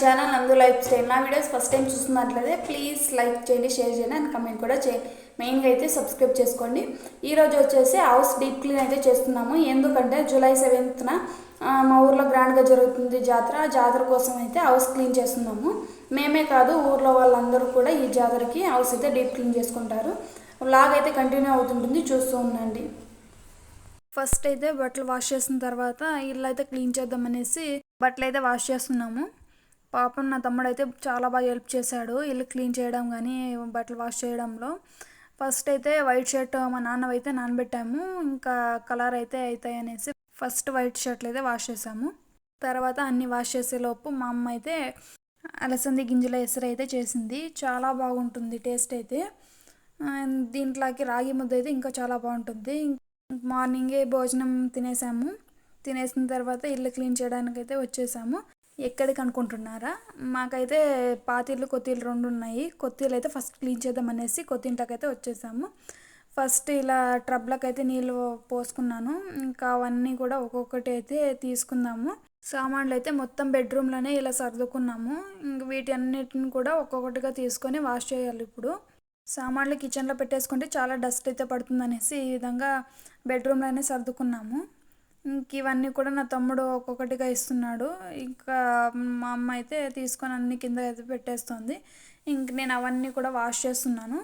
Channel నందు life style. నా videos first time చూస్తున్నట్లయితే ప్లీజ్ లైక్ చేయండి షేర్ చేయండి అండ్ కమెంట్ కూడా చేయండి. మెయిన్గా అయితే సబ్స్క్రైబ్ చేసుకోండి. ఈరోజు వచ్చేసి హౌస్ డీప్ క్లీన్ అయితే చేస్తున్నాము. ఎందుకంటే జూలై సెవెంత్న మా ఊర్లో గ్రాండ్గా జరుగుతుంది జాతర. ఆ జాతర కోసం అయితే హౌస్ క్లీన్ చేస్తున్నాము. మేమే కాదు ఊర్లో వాళ్ళందరూ కూడా ఈ జాతరకి హౌస్ అయితే డీప్ క్లీన్ చేసుకుంటారు. లాగ్ అయితే కంటిన్యూ అవుతుంటుంది. చూస్తూ ఉండండి. ఫస్ట్ అయితే బట్టలు వాష్ చేసిన తర్వాత ఇల్లు అయితే క్లీన్ చేద్దామనేసి బట్టలు అయితే వాష్ చేస్తున్నాము. పాపం నా తమ్ముడు అయితే చాలా బాగా హెల్ప్ చేశాడు. ఇల్లు క్లీన్ చేయడం కానీ బట్టలు వాష్ చేయడంలో. ఫస్ట్ అయితే వైట్ షర్ట్ మా నాన్నవైతే నానబెట్టాము. ఇంకా కలర్ అయితే అవుతాయి అనేసి ఫస్ట్ వైట్ షర్ట్లు అయితే వాష్ చేసాము తర్వాత అన్ని వాష్ చేసేలోపు మా అమ్మ అయితే అలసంది గింజల ఎసరు అయితే చేసింది. చాలా బాగుంటుంది టేస్ట్ అయితే. దీంట్లోకి రాగి ముద్ద అయితే ఇంకా చాలా బాగుంటుంది. మార్నింగే భోజనం తినేసాము. తినేసిన తర్వాత ఇల్లు క్లీన్ చేయడానికి అయితే వచ్చేసాము. ఎక్కడికి అనుకుంటున్నారా? మాకైతే పాతిళ్ళు కొత్తిళ్ళు రెండు ఉన్నాయి. కొత్తిళ్ళు అయితే ఫస్ట్ క్లీన్ చేద్దాం అనేసి కొత్తింట్లోకి వచ్చేసాము. ఫస్ట్ ఇలా ట్రబ్లకు అయితే నీళ్ళు పోసుకున్నాను. ఇంకా అవన్నీ కూడా ఒక్కొక్కటి అయితే తీసుకుందాము. సామాన్లు అయితే మొత్తం బెడ్రూమ్లోనే ఇలా సర్దుకున్నాము. ఇంక వీటి అన్నిటిని కూడా ఒక్కొక్కటిగా తీసుకొని వాష్ చేయాలి ఇప్పుడు. సామాన్లు కిచెన్లో పెట్టేసుకుంటే చాలా డస్ట్ అయితే పడుతుంది అనేసి ఈ విధంగా బెడ్రూమ్లోనే సర్దుకున్నాము. ఇంక ఇవన్నీ కూడా నా తమ్ముడు ఒక్కొక్కటిగా ఇస్తున్నాడు. ఇంకా మా అమ్మ అయితే తీసుకొని అన్ని కింద అయితే పెట్టేస్తుంది. ఇంక నేను అవన్నీ కూడా వాష్ చేస్తున్నాను.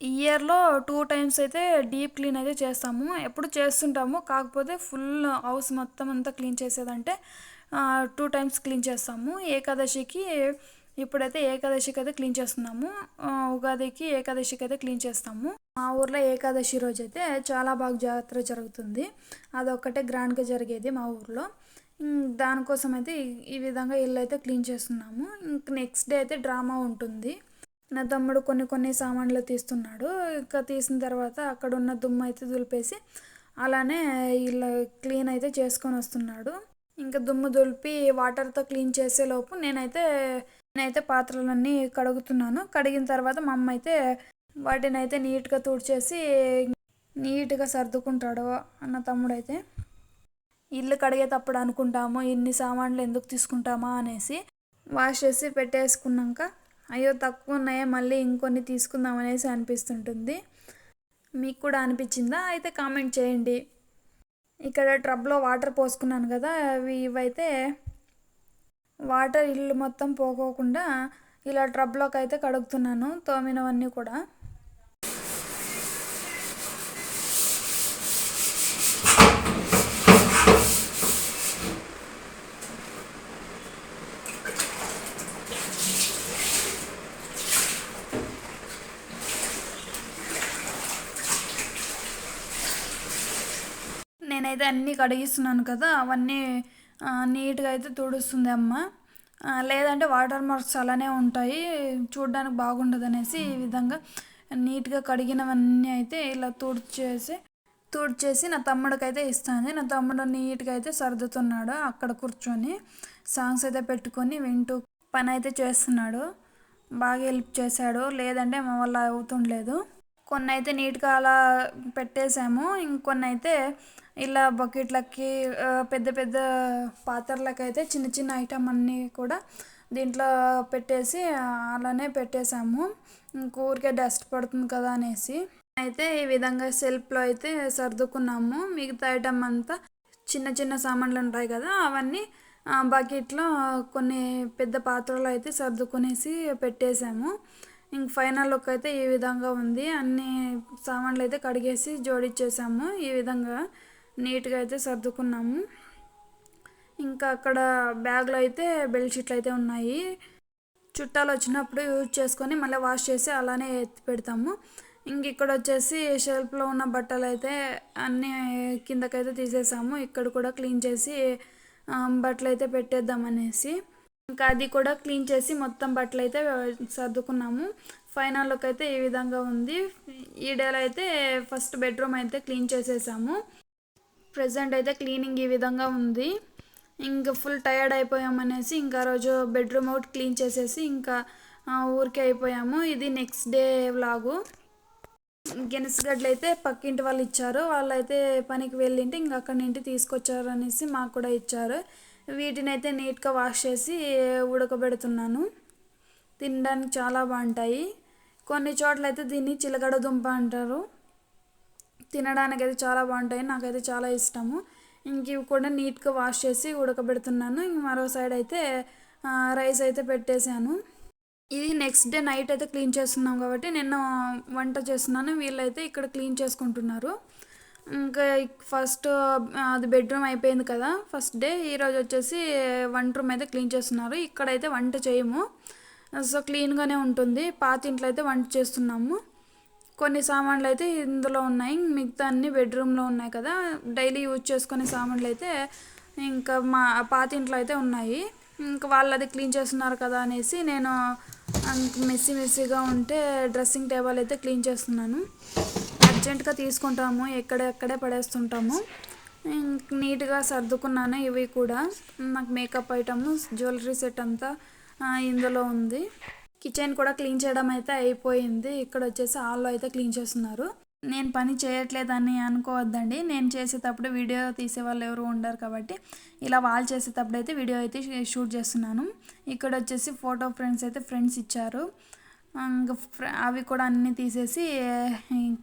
ఇయర్లో టూ టైమ్స్ అయితే డీప్ క్లీన్ అయితే చేస్తాము. ఎప్పుడు చేస్తుంటాము. కాకపోతే ఫుల్ హౌస్ మొత్తం అంతా క్లీన్ చేసేదంటే టూ టైమ్స్ క్లీన్ చేస్తాము. ఏకాదశికి ఇప్పుడైతే ఏకాదశికి అయితే క్లీన్ చేస్తున్నాము. ఉగాదికి ఏకాదశికి అయితే క్లీన్ చేస్తాము. మా ఊర్లో ఏకాదశి రోజు అయితే చాలా బాగా జాతర జరుగుతుంది. అదొక్కటే గ్రాండ్గా జరిగేది మా ఊర్లో. దానికోసం అయితే ఈ- విధంగా ఇల్లు అయితే క్లీన్ చేస్తున్నాము. ఇంక నెక్స్ట్ డే అయితే డ్రామా ఉంటుంది. నా తమ్ముడు కొన్ని కొన్ని సామాన్లు తీస్తున్నాడు. ఇంకా తీసిన తర్వాత అక్కడ ఉన్న దుమ్ము అయితే దులిపేసి అలానే ఇలా క్లీన్ అయితే చేసుకొని వస్తున్నాడు. ఇంకా దుమ్ము దులిపి వాటర్తో క్లీన్ చేసే లోపు నేనైతే నేనైతే పాత్రలన్నీ కడుగుతున్నాను. కడిగిన తర్వాత మా అమ్మ అయితే వాటిని అయితే నీట్గా తుడిచేసి నీట్గా సర్దుకుంటాడు అన్న తమ్ముడైతే. ఇల్లు కడిగేటప్పుడు అనుకుంటాము ఇన్ని సామాన్లు ఎందుకు తీసుకుంటామా అనేసి వాష్ చేసి పెట్టేసుకున్నాక అయ్యో తక్కువ ఉన్నాయే మళ్ళీ ఇంకొన్ని తీసుకుందాం అనేసి అనిపిస్తుంటుంది. మీకు కూడా అనిపించిందా? అయితే కామెంట్ చేయండి. ఇక్కడ ట్రబ్లో వాటర్ పోసుకున్నాను కదా అవి ఇవైతే వాటర్ ఇల్లు మొత్తం పోకోకుండా ఇలా ట్రబ్లోకి అయితే కడుగుతున్నాను తోమినవన్నీ కూడా. నేనైతే అన్నీ కడిగిస్తున్నాను కదా అవన్నీ నీట్గా అయితే తుడుస్తుంది అమ్మ. లేదంటే వాటర్ మార్క్స్ అలానే ఉంటాయి. చూడడానికి బాగుండదు అనేసి ఈ విధంగా నీట్గా కడిగినవన్నీ అయితే ఇలా తుడిచేసి తుడిచేసి నా తమ్ముడికైతే ఇస్తాను. నా తమ్ముడు నీట్గా అయితే సర్దుతున్నాడు అక్కడ కూర్చొని. సాంగ్స్ అయితే పెట్టుకొని వింటూ పని అయితే చేస్తున్నాడు. బాగా హెల్ప్ చేశాడు. లేదంటే మా వల్ల అవుతుండలేదు. కొన్ని అయితే నీట్గా అలా పెట్టేసాము. ఇంకొన్ని అయితే ఇలా బకెట్లకి పెద్ద పెద్ద పాత్రలకి అయితే చిన్న చిన్న ఐటమ్ అన్నీ కూడా దీంట్లో పెట్టేసి అలానే పెట్టేసాము. ఊరికే డస్ట్ పడుతుంది కదా అనేసి. అయితే ఈ విధంగా సెల్ఫ్లో అయితే సర్దుకున్నాము. మిగతా ఐటమ్ అంతా చిన్న చిన్న సామాన్లు ఉంటాయి కదా అవన్నీ బకెట్లో కొన్ని పెద్ద పాత్రలు అయితే సర్దుకునేసి పెట్టేశాము ఇంక ఫైనల్ లుక్ అయితే ఈ విధంగా ఉంది. అన్ని సామాన్లు అయితే కడిగేసి జోడిచ్చేసాము. ఈ విధంగా నీట్గా అయితే సర్దుకున్నాము. ఇంకా అక్కడ బ్యాగ్లో అయితే బెడ్షీట్లు అయితే ఉన్నాయి. చుట్టాలు వచ్చినప్పుడు యూజ్ చేసుకొని మళ్ళీ వాష్ చేసి అలానే ఎత్తి పెడతాము. ఇంక ఇక్కడ వచ్చేసి షెల్ఫ్లో ఉన్న బట్టలు అయితే అన్నీ కిందకైతే తీసేసాము. ఇక్కడ కూడా క్లీన్ చేసి బట్టలు అయితే పెట్టేద్దాం అనేసి ఇంకా అది కూడా క్లీన్ చేసి మొత్తం బట్టలు అయితే సర్దుకున్నాము. ఫైనల్ లుక్ అయితే ఈ విధంగా ఉంది. ఈ డేలో అయితే ఫస్ట్ బెడ్రూమ్ అయితే క్లీన్ చేసేసాము. ప్రజెంట్ అయితే క్లీనింగ్ ఈ విధంగా ఉంది. ఇంకా ఫుల్ టయర్డ్ అయిపోయామనేసి ఇంకా రోజు బెడ్రూమ్ అవుట్ క్లీన్ చేసేసి ఇంకా ఊరికే అయిపోయాము. ఇది నెక్స్ట్ డే వ్లాగు. గెనసగడ్డలు అయితే పక్కింటి వాళ్ళు ఇచ్చారు. వాళ్ళైతే పనికి వెళ్ళింటే ఇంకా అక్కడి నుండి తీసుకొచ్చారు అనేసి మాకు కూడా ఇచ్చారు. వీటిని అయితే నీట్గా వాష్ చేసి ఉడకబెడుతున్నాను. తినడానికి చాలా బాగుంటాయి. కొన్ని చోట్ల అయితే దీన్ని చిలకడ దుంప అంటారు. తినడానికి అయితే చాలా బాగుంటాయి. నాకైతే చాలా ఇష్టము. ఇంక ఇవి కూడా నీట్గా వాష్ చేసి ఉడకబెడుతున్నాను. ఇంక మరో సైడ్ అయితే రైస్ అయితే పెట్టేశాను. ఇది నెక్స్ట్ డే నైట్ అయితే క్లీన్ చేస్తున్నాం కాబట్టి నిన్న వంట చేస్తున్నాను. వీళ్ళైతే ఇక్కడ క్లీన్ చేసుకుంటున్నారు. ఇంకా ఫస్ట్ అది బెడ్రూమ్ అయిపోయింది కదా ఫస్ట్ డే. ఈరోజు వచ్చేసి వంట రూమ్ అయితే క్లీన్ చేస్తున్నారు. ఇక్కడైతే వంట చేయము. సో క్లీన్గానే ఉంటుంది. పాత ఇంట్లో అయితే వంట చేస్తున్నాము. కొన్ని సామాన్లు అయితే ఇందులో ఉన్నాయి. మిగతా అన్ని బెడ్రూమ్లో ఉన్నాయి కదా. డైలీ యూజ్ చేసుకునే సామాన్లు అయితే ఇంకా మా పాత ఇంట్లో అయితే ఉన్నాయి. ఇంకా వాళ్ళు అది క్లీన్ చేస్తున్నారు కదా అనేసి నేను మెస్సీ మెస్సీగా ఉంటే డ్రెస్సింగ్ టేబుల్ అయితే క్లీన్ చేస్తున్నాను. అర్జెంటుగా తీసుకుంటాము ఎక్కడెక్కడే పడేస్తుంటాము. నీట్గా సర్దుకున్నాను ఇవి కూడా. నాకు మేకప్ ఐటమ్స్ జ్యువెలరీ సెట్ అంతా ఇందులో ఉంది. కిచెన్ కూడా క్లీన్ చేయడం అయితే అయిపోయింది. ఇక్కడ వచ్చేసి హాల్లో అయితే క్లీన్ చేస్తున్నారు. నేను పని చేయట్లేదని అనుకోవద్దండి. నేను చేసేటప్పుడు వీడియో తీసే వాళ్ళు ఎవరు ఉండరు కాబట్టి ఇలా వాళ్ళు చేసేటప్పుడు అయితే వీడియో అయితే షూట్ చేస్తున్నాను. ఇక్కడ వచ్చేసి ఫోటో ఫ్రెండ్స్ అయితే ఫ్రెండ్స్ ఇచ్చారు. ఇంకా అవి కూడా అన్నీ తీసేసి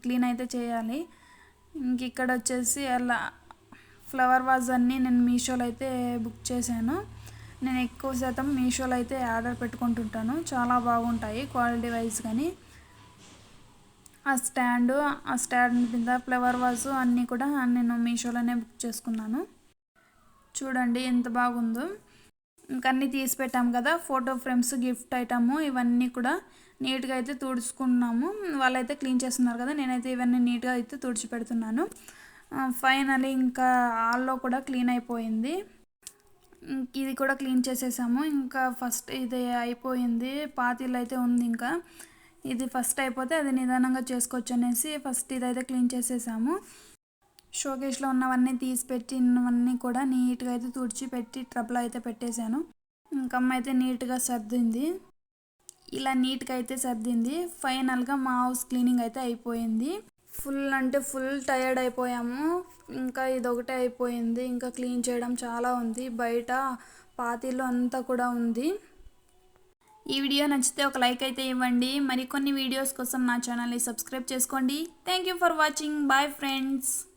క్లీన్ అయితే చేయాలి. ఇంక ఇక్కడ వచ్చేసి అలా ఫ్లవర్ వాజ్ అన్నీ నేను మీషోలో అయితే బుక్ చేశాను. నేను ఎక్కువ శాతం మీషోలో అయితే ఆర్డర్ పెట్టుకుంటుంటాను. చాలా బాగుంటాయి క్వాలిటీ వైజ్ కానీ. ఆ స్టాండ్ ఆ స్టాండ్ కింద ఫ్లవర్ వాజు అన్నీ కూడా నేను మీషోలోనే బుక్ చేసుకున్నాను. చూడండి ఎంత బాగుందో. ఇంకా అన్నీ తీసి పెట్టాము కదా ఫోటో ఫ్రేమ్స్ గిఫ్ట్ ఐటము ఇవన్నీ కూడా. నీట్గా అయితే తుడుచుకున్నాము. వాళ్ళైతే క్లీన్ చేస్తున్నారు కదా నేనైతే ఇవన్నీ నీట్గా అయితే తుడిచి పెడుతున్నాను ఫైనలీ ఇంకా హాల్లో కూడా క్లీన్ అయిపోయింది. ఇది కూడా క్లీన్ చేసేసాము. ఇంకా ఫస్ట్ ఇది అయిపోయింది. పాతిల్ అయితే ఉంది ఇంకా. ఇది ఫస్ట్ అయిపోతే అది నిదానంగా చేసుకోవచ్చు అనేసి ఫస్ట్ ఇదైతే క్లీన్ చేసేసాము. షోకేస్లో ఉన్నవన్నీ తీసి పెట్టినవన్నీ కూడా నీట్గా అయితే తుడిచి పెట్టి ట్రబ్లో అయితే పెట్టేశాను. ఇంకా అమ్మ అయితే నీట్గా సర్దింది. ఇలా నీట్గా అయితే సర్దింది. ఫైనల్గా మా హౌస్ క్లీనింగ్ అయితే అయిపోయింది. ఫుల్ అంటే ఫుల్ టయర్డ్ అయిపోయాము. ఇంకా ఇదొకటే అయిపోయింది. ఇంకా క్లీన్ చేయడం చాలా ఉంది. బయట పాతీలో అంతా కూడా ఉంది. ఈ వీడియో నచ్చితే ఒక లైక్ అయితే ఇవ్వండి. మరికొన్ని వీడియోస్ కోసం నా ఛానల్ని సబ్స్క్రైబ్ చేసుకోండి. Thank you for watching. Bye friends.